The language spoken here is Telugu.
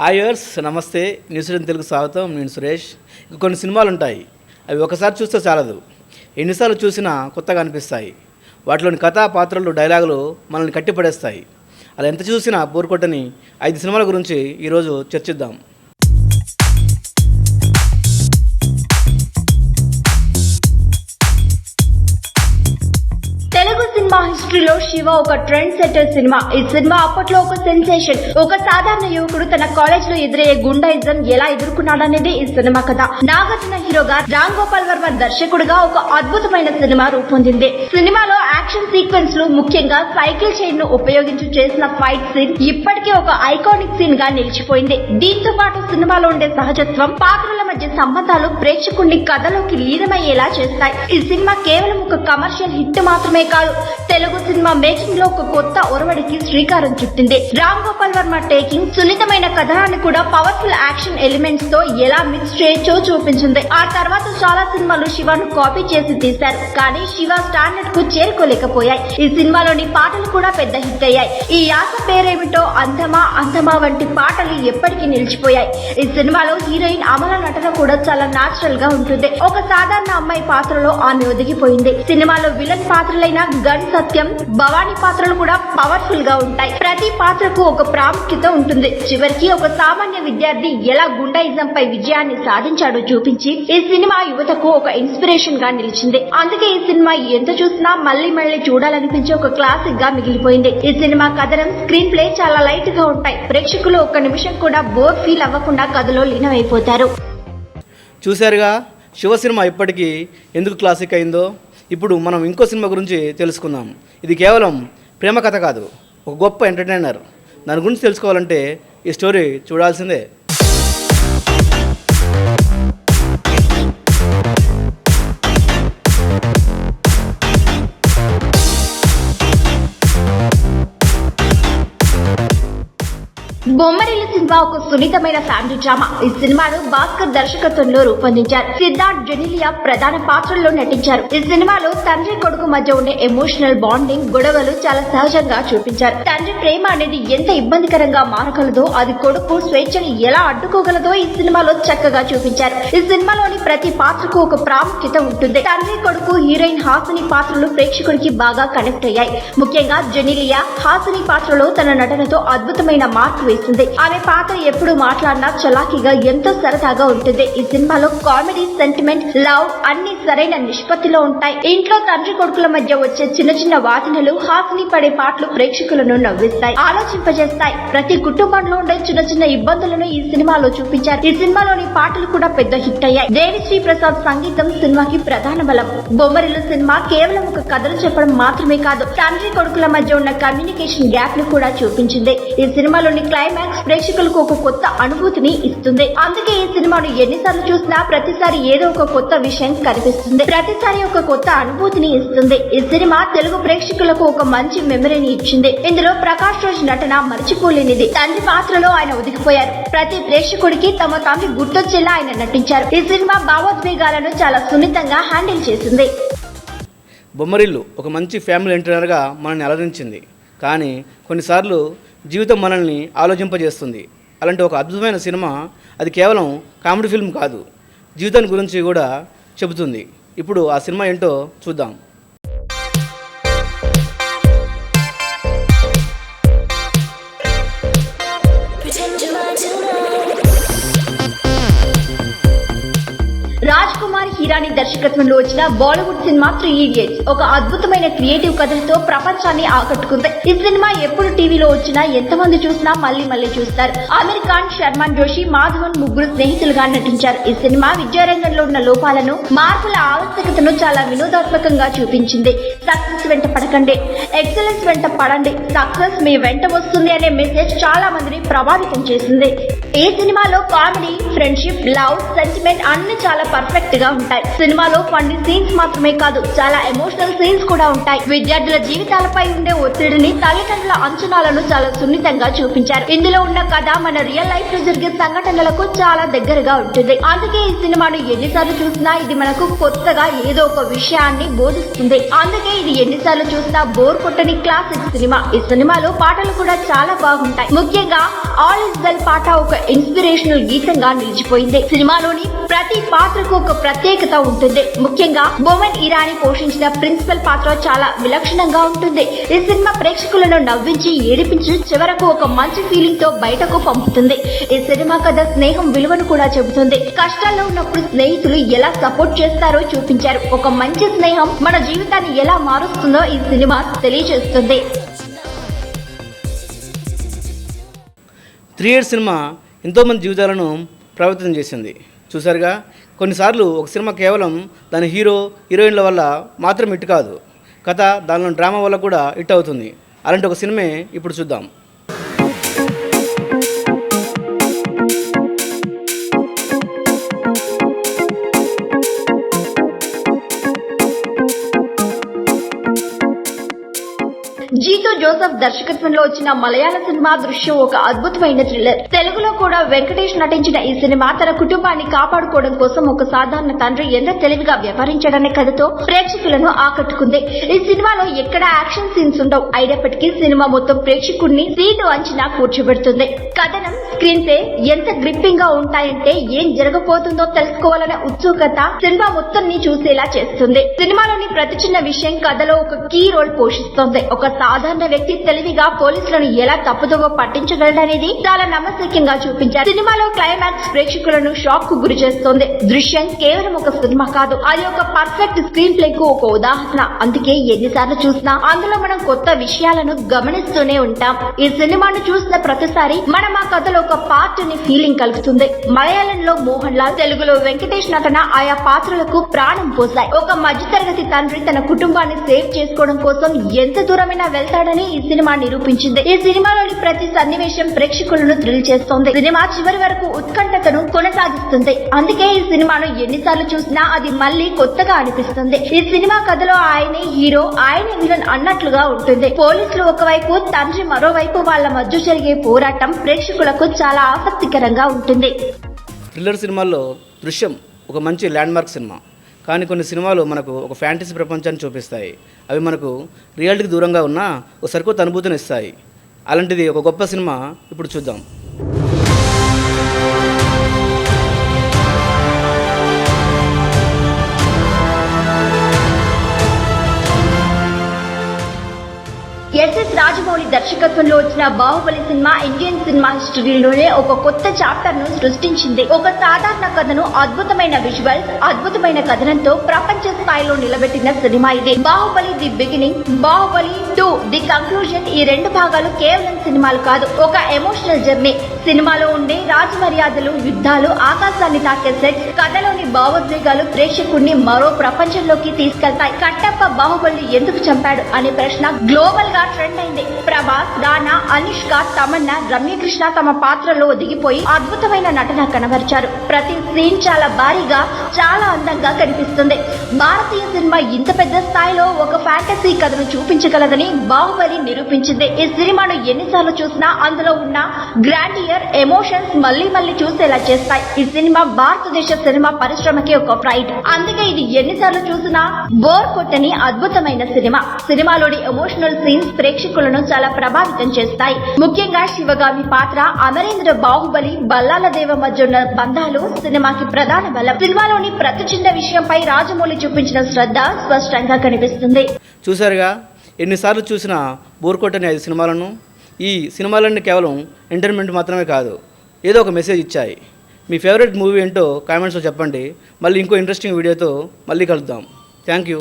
ఆయర్స్ నమస్తే న్యూస్ తెలుగు స్వాగతం. నేను సురేష్. కొన్ని సినిమాలు ఉంటాయి అవి ఒకసారి చూస్తే చాలదు. ఎన్నిసార్లు చూసినా కొత్తగా అనిపిస్తాయి. వాటిలోని కథా పాత్రలు డైలాగులు మనల్ని కట్టిపడేస్తాయి. అలా ఎంత చూసినా బోర్ కొట్టని ఐదు సినిమాల గురించి ఈరోజు చర్చిద్దాం. సినిమా ఒక ట్రెండ్ సెటర్ సినిమా. ఈ సినిమా అప్పట్లో ఒక సెన్సేషన్ ఒక సాధారణ యువకుడు తన కాలేజ్లో ఎదురయ్యే గుండాయిజం ఎలా ఎదుర్కొన్నాడనేది ఈ సినిమా కథ. నాగార్జున హీరోగా రామ్ గోపాల్ వర్మ దర్శకుడుగా ఒక అద్భుతమైన సినిమా రూపొందింది. సినిమాలో యాక్షన్ సీక్వెన్స్లు ముఖ్యంగా సైకిల్ చైన్ను ఉపయోగించి చేసిన ఫైట్ సీన్ ఇప్పటికే ఒక ఐకానిక్ సీన్గా నిలిచిపోయింది. దీంతో పాటు సినిమాలో ఉండే సహజత్వం పాత్ర మధ్య సంబంధాలు ప్రేక్షకుడిని కథలోకి లీనమయ్యేలా చేస్తాయి. ఈ సినిమా కేవలం ఒక కమర్షియల్ హిట్ మాత్రమే కాదు తెలుగు సినిమా మేకింగ్లో ఒక కొత్త ఒరవడికి శ్రీకారం చుట్టింది. రామ్ గోపాల్ వర్మ టేకింగ్ సున్నితమైన కథనాన్ని కూడా పవర్ఫుల్ యాక్షన్ ఎలిమెంట్స్తో ఎలా మిక్స్ చేయొచ్చో చూపించింది. ఆ తర్వాత చాలా సినిమాలు శివను కాపీ చేసి తీశారు కానీ శివ స్టాండర్డ్కు చేరుకోలేకపోయాయి. ఈ సినిమాలోని పాటలు కూడా పెద్ద హిట్ అయ్యాయి. ఈ యాస పేరేమిటో అందమా అందమా వంటి పాటలు ఎప్పటికీ నిలిచిపోయాయి. ఈ సినిమాలో హీరోయిన్ అమల నటన కూడా చాలా నాచురల్గా ఉంటుంది. ఒక సాధారణ అమ్మాయి పాత్రలో ఆమె ఒదిగిపోయింది. సినిమాలో విలన్ పాత్రలైన గన్ సత్యం భవానీ పాత్రలు కూడా పవర్ఫుల్గా ఉంటాయి. ప్రతి పాత్రకు ఒక ప్రాముఖ్యత ఉంటుంది. చివరికి ఒక సామాన్య విద్యార్థి ఎలా గుండాయిజం పై విజయాన్ని సాధించాడో చూపించి ఈ సినిమా యువతకు ఒక ఇన్స్పిరేషన్గా నిలిచింది. అందుకే ఈ సినిమా ఎంత చూసినా మళ్ళీ మళ్ళీ చూడాలనిపించే ఒక క్లాసిక్గా మిగిలిపోయింది. ఈ సినిమా కథనం స్క్రీన్ ప్లే చాలా లైట్గా ఉంటాయి. ప్రేక్షకులు ఒక్క నిమిషం కూడా బోర్ ఫీల్ అవ్వకుండా కథలో లీనమైపోతారు. చూశారుగా? శివ సినిమా ఇప్పటికీ ఎందుకు క్లాసిక్ అయిందో? ఇప్పుడు మనం ఇంకో సినిమా గురించి తెలుసుకుందాం. ఇది కేవలం ప్రేమ కథ కాదు ఒక గొప్ప ఎంటర్టైనర్ దాని గురించి తెలుసుకోవాలంటే ఈ స్టోరీ చూడాల్సిందే. బొమ్మరిల్లు సినిమా ఒక సున్నితమైన ఫ్యామిలీ డ్రామా ఈ సినిమాను భాస్కర్ దర్శకత్వంలో రూపొందించారు. సిద్ధార్థ్ జెనిలియా ప్రధాన పాత్రల్లో నటించారు. ఈ సినిమాలో తండ్రి కొడుకు మధ్య ఉండే ఎమోషనల్ బాండింగ్ గొడవలు చాలా సహజంగా చూపించారు. తండ్రి ప్రేమ అనేది ఎంత ఇబ్బందికరంగా మారగలదో అది కొడుకు స్వేచ్ఛని ఎలా అడ్డుకోగలదో ఈ సినిమాలో చక్కగా చూపించారు. ఈ సినిమాలోని ప్రతి పాత్రకు ఒక ప్రాముఖ్యత ఉంటుంది. తండ్రి కొడుకు హీరోయిన్ హాసిని పాత్రలు ప్రేక్షకుడికి బాగా కనెక్ట్ అయ్యాయి. ముఖ్యంగా జెనిలియా హాసిని పాత్రలో తన నటనతో అద్భుతమైన మార్పు వేసింది. ఆమె పాత్ర ఎప్పుడు మాట్లాడినా చలాకీగా ఎంతో సరదాగా ఉంటుంది. ఈ సినిమాలో కామెడీ సెంటిమెంట్ లవ్ అన్ని సరైన నిష్పత్తిలో ఉంటాయి. ఇంట్లో తండ్రి కొడుకుల మధ్య వచ్చే చిన్న చిన్న వాదనలు హాసిని పడే పాటలు ప్రేక్షకులను నవ్విస్తాయి ఆలోచింపజేస్తాయి. ప్రతి కుటుంబంలో ఉండే చిన్న చిన్న ఇబ్బందులను ఈ సినిమాలో చూపించారు. ఈ సినిమాలోని పాటలు కూడా పెద్ద హిట్ అయ్యాయి. దేవిశ్రీ ప్రసాద్ సంగీతం సినిమాకి ప్రధాన బలం. బొమ్మరిల్లు సినిమా కేవలం ఒక కథలు చెప్పడం మాత్రమే కాదు తండ్రి కొడుకుల మధ్య ఉన్న కమ్యూనికేషన్ గ్యాప్ను కూడా చూపించింది. ఈ సినిమాలోని క్లైమాక్స్ ప్రేక్షకులకు ఒక కొత్త అనుభూతిని ఇస్తుంది. అందుకే ఈ సినిమాను ఎన్నిసార్లు చూసినా ప్రతిసారి ఏదో ఒక కొత్త విషయం కనిపిస్తుంది. ప్రతిసారి ఒక కొత్త అనుభూతిని ఇస్తుంది. ఈ సినిమా తెలుగు ప్రేక్షకులకు ఒక మంచి మెమరీని ఇచ్చింది. ఇందులో ప్రకాష్ రాజ్ నటన మర్చిపోలేనిది. తండ్రి పాత్రలో ఆయన ఉదిగిపోయారు ప్రతి ప్రేక్షకుడికి తమ తండ్రి గుర్తొచ్చేలా ఆయన నటించారు. ఈ సినిమా భావోద్వేగాలను చాలా సున్నితంగా హ్యాండిల్ చేసింది. బొమ్మరిల్లు ఒక మంచి ఫ్యామిలీ ఎంటర్టైనర్గా మనల్ని అలరించింది. కానీ కొన్నిసార్లు జీవితం మనల్ని ఆలోచింపజేస్తుంది. అలాంటి ఒక అద్భుతమైన సినిమా అది కేవలం కామెడీ ఫిల్మ్ కాదు జీవితాన్ని గురించి కూడా చెబుతుంది. ఇప్పుడు ఆ సినిమా ఏంటో చూద్దాం. ఇరానీ దర్శకత్వంలో వచ్చిన బాలీవుడ్ సినిమా త్రీ ఇడియట్స్. ఒక అద్భుతమైన క్రియేటివ్ కథలతో ప్రపంచాన్ని ఆకట్టుకుంది. ఈ సినిమా ఎప్పుడు టీవీలో వచ్చినా ఎంతమంది చూసినా మళ్ళీ మళ్ళీ చూస్తారు. ఆమిర్ ఖాన్ శర్మాన్ జోషి మాధవన్ ముగ్గురు స్నేహితులుగా నటించారు. ఈ సినిమా విద్యారంగంలో ఉన్న లోపాలను మార్పుల ఆవశ్యకతను చాలా వినోదాత్మకంగా చూపించింది. సక్సెస్ వెంట పడకండి. ఎక్సలెన్స్ వెంట పడండి. సక్సెస్ మీ వెంట వస్తుంది అనే మెసేజ్ చాలా మందిని ప్రభావితం చేసింది. ఈ సినిమాలో కామెడీ ఫ్రెండ్షిప్ లవ్ సెంటిమెంట్ అన్ని చాలా పర్ఫెక్ట్గా ఉంటాయి. సినిమాలో ఫన్నీ సీన్స్ మాత్రమే కాదు చాలా ఎమోషనల్ సీన్స్ కూడా ఉంటాయి. విద్యార్థుల జీవితాలపై ఉండే ఒత్తిడిని తల్లిదండ్రుల అంచనాలను చాలా సున్నితంగా చూపించారు. ఇందులో ఉన్న కథ మన రియల్ లైఫ్లో జరిగే సంఘటనలకు చాలా దగ్గరగా ఉంటుంది. అందుకే ఈ సినిమాను ఎన్నిసార్లు చూసినా ఇది మనకు కొత్తగా ఏదో ఒక విషయాన్ని బోధిస్తుంది. అందుకే ఇది ఎన్నిసార్లు చూసినా బోర్ కొట్టని క్లాసిక్ సినిమా. ఈ సినిమాలో పాటలు కూడా చాలా బాగుంటాయి. ముఖ్యంగా ఆల్ ఇస్ వెల్ పాట ఒక ఇన్స్పిరేషనల్ గీతంగా నిలిచిపోయింది. సినిమాలోని ప్రతి పాత్రకు ఒక ప్రత్యేకత ఉంటుంది. ముఖ్యంగా బోమన్ ఇరానీ పోషించిన ప్రిన్సిపల్ పాత్ర చాలా విలక్షణంగా ఉంటుంది. ఈ సినిమా ప్రేక్షకులను నవ్వించి ఏడిపించి చివరకు ఒక మంచి ఫీలింగ్తో బయటకు పంపుతుంది. ఈ సినిమా కథ స్నేహం విలువను కూడా చెబుతుంది. కష్టాల్లో ఉన్నప్పుడు స్నేహితులు ఎలా సపోర్ట్ చేస్తారో చూపించారు. ఒక మంచి స్నేహం మన జీవితాన్ని ఎలా మారుస్తుందో ఈ సినిమా తెలియజేస్తుంది. త్రీ ఇయర్స్ సినిమా ఎంతోమంది జీవితాలను ప్రభావితం చేసింది. చూసారుగా కొన్నిసార్లు ఒక సినిమా కేవలం దాని హీరో హీరోయిన్ల వల్ల మాత్రం హిట్ కాదు. కథ దానిలో డ్రామా వల్ల కూడా హిట్ అవుతుంది. అలాంటి ఒక సినిమే ఇప్పుడు చూద్దాం. జోసెఫ్ దర్శకత్వంలో వచ్చిన మలయాళ సినిమా దృశ్యం ఒక అద్భుతమైన థ్రిల్లర్. తెలుగులో కూడా వెంకటేష్ నటించిన ఈ సినిమా తన కుటుంబాన్ని కాపాడుకోవడం కోసం ఒక సాధారణ తండ్రి ఎంత తెలివిగా వ్యవహరించడనే కథతో ప్రేక్షకులను ఆకట్టుకుంది. ఈ సినిమాలో ఎక్కడ యాక్షన్ సీన్స్ ఉండవు. అయినప్పటికీ సినిమా మొత్తం ప్రేక్షకుడిని సీటు అంచనా కూర్చోబెడుతుంది. కథనం స్క్రీన్ ప్లే ఎంత గ్రిప్పింగ్గా ఉంటాయంటే ఏం జరగబోతుందో తెలుసుకోవాలనే ఉత్సుకత సినిమా మొత్తాన్ని చూసేలా చేస్తుంది. సినిమాలోని ప్రతి చిన్న విషయం కథలో ఒక కీ రోల్ పోషిస్తోంది. ఒక సాధారణ వ్యక్తి తెలివిగా పోలీసులను ఎలా తప్పుదోవ పట్టించగలడనేది చాలా నమ్మశక్యంగా చూపించారు. సినిమాలో క్లైమాక్స్ ప్రేక్షకులను షాక్కు గురి చేస్తోంది. దృశ్యం కేవలం ఒక సినిమా కాదు అది ఒక పర్ఫెక్ట్ స్క్రీన్ ప్లే కు ఒక ఉదాహరణ. అందుకే ఎన్నిసార్లు చూసినా అందులో మనం కొత్త విషయాలను గమనిస్తూనే ఉంటాం. ఈ సినిమాను చూసిన ప్రతిసారి మనం ఆ కథలో ఒక పార్ట్ని ఫీలింగ్ కలుగుతుంది మలయాళంలో మోహన్ లాల్ తెలుగులో వెంకటేష్ నటన ఆయా పాత్రలకు ప్రాణం పోసాయి. ఒక మధ్యతరగతి తండ్రి తన కుటుంబాన్ని సేవ్ చేసుకోవడం కోసం ఎంత దూరమైనా వెళ్తాడని ఈ సినిమా నిరూపించింది. ఈ సినిమాలోని ప్రతి సన్నివేశం ప్రేక్షకులను థ్రిల్ చేస్తోంది. సినిమా చివరి వరకు ఉత్కంఠతను కొనసాగిస్తుంది. అందుకే ఈ సినిమాను ఎన్నిసార్లు చూసినా అది మళ్ళీ కొత్తగా అనిపిస్తుంది. ఈ సినిమా కథలో ఆయనే హీరో ఆయనే విలన్ అన్నట్లుగా ఉంటుంది. పోలీసులు ఒకవైపు తండ్రి మరోవైపు వాళ్ళ మధ్య జరిగే పోరాటం ప్రేక్షకులకు చాలా ఆసక్తికరంగా ఉంటుంది. థ్రిల్లర్ సినిమాల్లో దృశ్యం ఒక మంచి ల్యాండ్మార్క్ సినిమా. కానీ కొన్ని సినిమాలు మనకు ఒక ఫ్యాంటసీ ప్రపంచాన్ని చూపిస్తాయి. అవి మనకు రియాలిటీకి దూరంగా ఉన్న ఒక సరికొత్త అనుభూతిని ఇస్తాయి. అలాంటిది ఒక గొప్ప సినిమా ఇప్పుడు చూద్దాం. రాజమౌళి దర్శకత్వంలో వచ్చిన బాహుబలి సినిమా ఇండియన్ సినిమా హిస్టరీలోనే ఒక కొత్త చాప్టర్ను సృష్టించింది. ఒక సాధారణ కథను అద్భుతమైన విజువల్స్ అద్భుతమైన కథనంతో ప్రపంచ స్థాయిలో నిలబెట్టిన సినిమా ఇది. Baahubali the beginning Baahubali two the conclusion ఈ రెండు భాగాలు కేవలం సినిమాలు కాదు. ఒక ఎమోషనల్ జర్నీ. సినిమాలో ఉండే రాజమర్యాదలు యుద్ధాలు ఆకాశాన్ని తాకే సెట్స్ కథలోని భావోద్వేగాలు ప్రేక్షకుడిని మరో ప్రపంచంలోకి తీసుకెళ్తాయి. కట్టప్ప బాహుబలి ఎందుకు చంపాడు అనే ప్రశ్న గ్లోబల్గా ట్రెండ్ అయింది ప్రభాస్ దానా అనుష్క తమన్నా రమ్యకృష్ణ తమ పాత్రలో ఒదిగిపోయి అద్భుతమైన నటన కనబరిచారు. ప్రతి సీన్ చాలా భారీగా చాలా అందంగా కనిపిస్తుంది. భారతీయ సినిమా ఇంత పెద్ద స్థాయిలో ఒక ఫ్యాంటసీ కథను చూపించగలదని బాహుబలి నిరూపించింది. ఈ సినిమాను ఎన్నిసార్లు చూసినా అందులో ఉన్న గ్రాండియర్ ఎమోషన్స్ మళ్ళీ మళ్ళీ చూసేలా చేస్తాయి. ఈ సినిమా భారతదేశ సినిమా పరిశ్రమకి ఒక ఫ్రైట్ అందుకే ఇది ఎన్నిసార్లు చూసినా బోర్ కొట్టని అద్భుతమైన సినిమా. సినిమాలోని ఎమోషనల్ సీన్స్ ప్రేక్షకులను చాలా ప్రభావితం చేస్తాయి. ముఖ్యంగా శివగామి పాత్ర అమరేంద్ర బాహుబలి బల్లాల దేవ మధ్య ఉన్న బంధాలు సినిమాకి ప్రధాన బలం. సినిమాలోని ప్రతి చిన్న విషయంపై రాజమౌళి చూపించిన శ్రద్ధ స్పష్టంగా కనిపిస్తుంది. చూసారుగా ఎన్నిసార్లు చూసినా బోర్కొట్టని ఐదు సినిమాలను. ఈ సినిమాలన్నీ కేవలం ఎంటర్టైన్మెంట్ మాత్రమే కాదు ఏదో ఒక మెసేజ్ ఇచ్చాయి. మీ ఫేవరెట్ మూవీ ఏంటో కామెంట్స్లో చెప్పండి. మళ్ళీ ఇంకో ఇంట్రెస్టింగ్ వీడియోతో మళ్ళీ కలుద్దాం. Thank you.